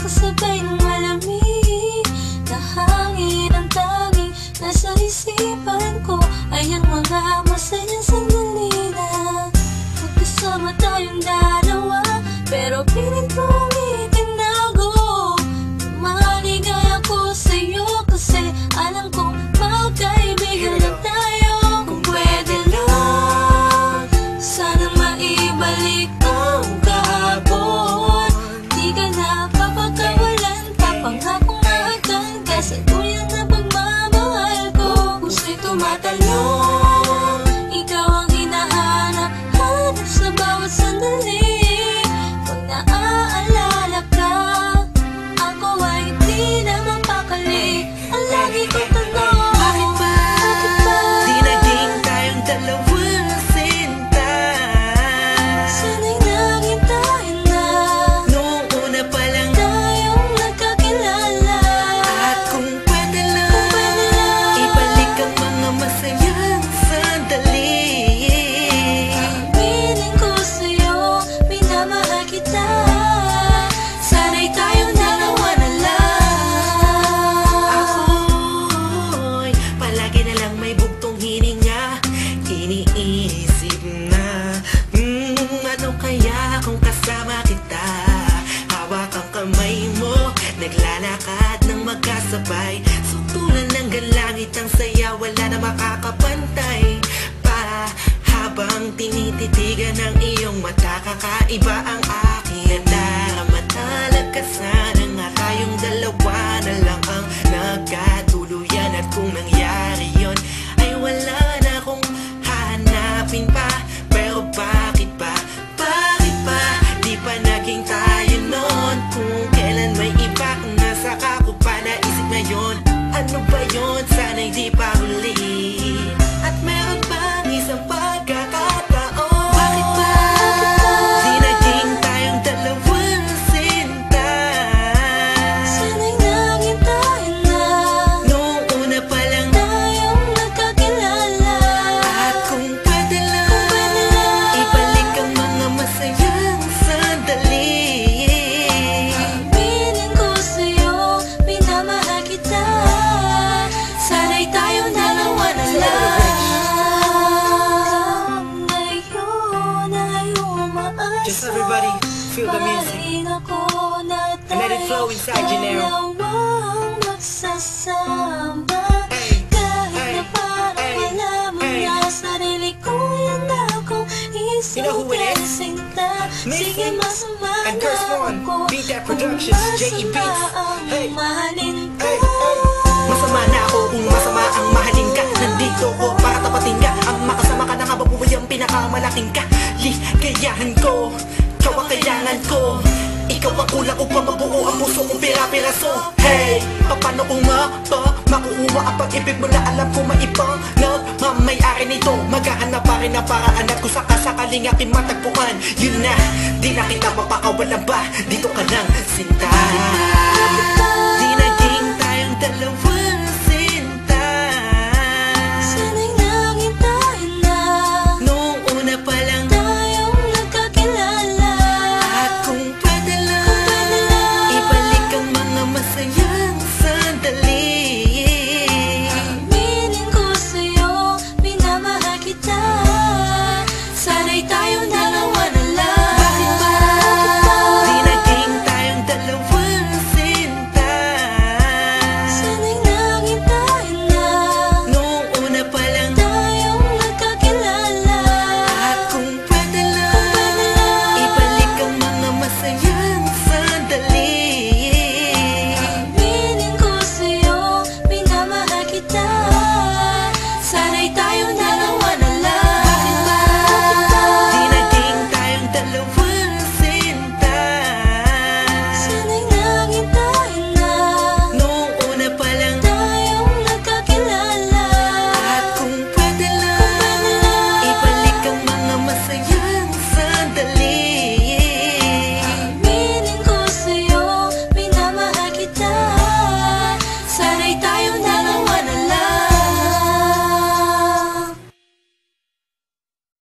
labas Kasabay ng malamig Na hangin ang tanging Nasa isipan ko. Ay ang mga masayang sandali na Magkasama tayong dalawa Pero pilit ko galangit ang saya Wala na makakapantay Just everybody feel the music. And let it flow inside you now. Sige masama and Curse na One. ako Beat That Productions, J.E. Beats. Hey. Hey, hey. Masama na ako kung masama ang mahalin ka Nandito ko para tapatin ka Ang makasama ka na nga babuhay ang pinakamalaking ka Ligayahan ko, ikaw ang kailangan ko Ikaw ang kulang upang mabuo ang puso kong pira-piraso. Hey, paano kung nga ba Makukuha ang pag-ibig mo na alam ko maibang Nagmamayari nito. Maghahanap pa rin ang paraan at kung sakasakaling aking matagpuan. Yun na, di na kita mapakawalan ba? Dito ka lang, sinta